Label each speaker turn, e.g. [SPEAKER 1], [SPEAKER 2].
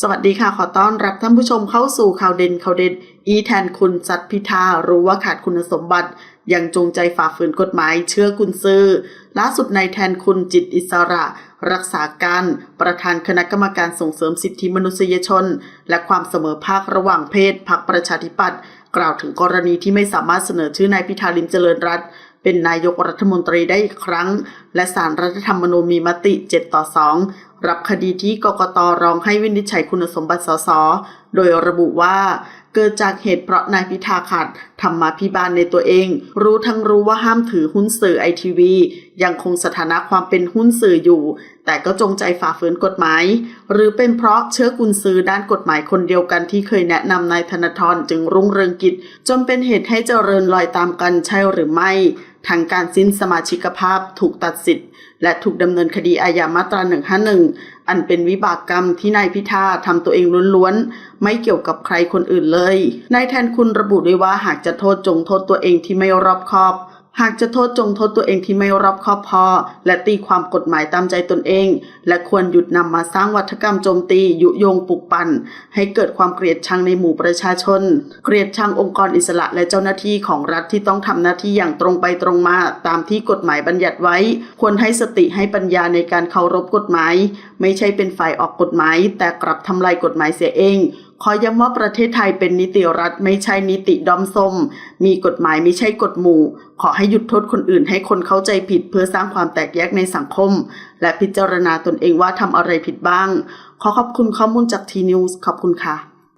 [SPEAKER 1] สวัสดีค่ะ ขอต้อนรับท่านผู้ชมเข้าสู่ข่าวเด่นข่าวเด่น อีแทนคุณจัดพิธารู้ว่าขาดคุณสมบัติ ยังจงใจฝ่าฝืนกฎหมายเชื่อกุนซือล่าสุดนายแทนคุณจิตอิสระ รักษาการ ประธานคณะกรรมการส่งเสริมสิทธิมนุษยชน และความเสมอภาคระหว่างเพศพรรคประชาธิปัตย์กล่าวถึงกรณีที่ไม่สามารถเสนอชื่อนายพิธาลิมเจริญรัตน์เป็นนายกรัฐมนตรีได้อีกครั้ง และสารรัฐธรรมนูญมีมติ 7 ต่อ 2รับคดีที่กกตร้องให้วินิจฉัยคุณสมบัติสส โดยระบุว่า เกิดจากเหตุเพราะนายพิธาขาดธรรมาภิบาลในตัวเอง รู้ทั้งรู้ว่าห้ามถือหุ้นสื่อไอทีวียังคงสถานะความเป็นหุ้นสื่ออยู่ แต่ก็จงใจฝ่าฝืนกฎหมาย หรือเป็นเพราะเชื้อกุนซือด้านกฎหมายคนเดียวกันที่เคยแนะนำนายธนาธรจึงรุ่งเรืองกิจจนเป็นเหตุให้เจริญรอยตามกันใช่หรือไม่ ทางการสิ้นสมาชิกภาพถูกตัดสิทธิ์ และถูกดำเนินคดีอาญามาตรา 151 อันเป็นวิบากกรรมที่นายพิธาทำตัวเองล้วนๆ ไม่เกี่ยวกับใครคนอื่นเลย นายแทนคุณระบุด้วยว่าหากจะโทษจงโทษตัวเองที่ไม่รอบคอบ หากจะโทษจงโทษตัวเองที่ไม่รอบคอบพอ และตีความกฎหมายตามใจตนเอง และควรหยุดนำมาสร้างวัฒกรรมโจมตี ยุยงปลุกปั่น ให้เกิดความเกลียดชังในหมู่ประชาชน เกลียดชังองค์กรอิสระและเจ้าหน้าที่ของรัฐที่ต้องทำหน้าที่อย่างตรงไปตรงมาตามที่กฎหมายบัญญัติไว้ ควรให้สติให้ปัญญาในการเคารพกฎหมาย ไม่ใช่เป็นฝ่ายออกกฎหมาย แต่กลับทำลายกฎหมายเสียเองขอย้ำว่าประเทศไทยเป็นนิติรัฐไม่ใช่นิติดอมส้ม มีกฎหมายไม่ใช่กฎหมู่ ขอให้หยุดโทษคนอื่นให้คนเข้าใจผิดเพื่อสร้างความแตกแยกในสังคม และพิจารณาตนเองว่าทำอะไรผิดบ้าง ขอขอบคุณข้อมูลจากทีนิวส์ขอบคุณค่ะ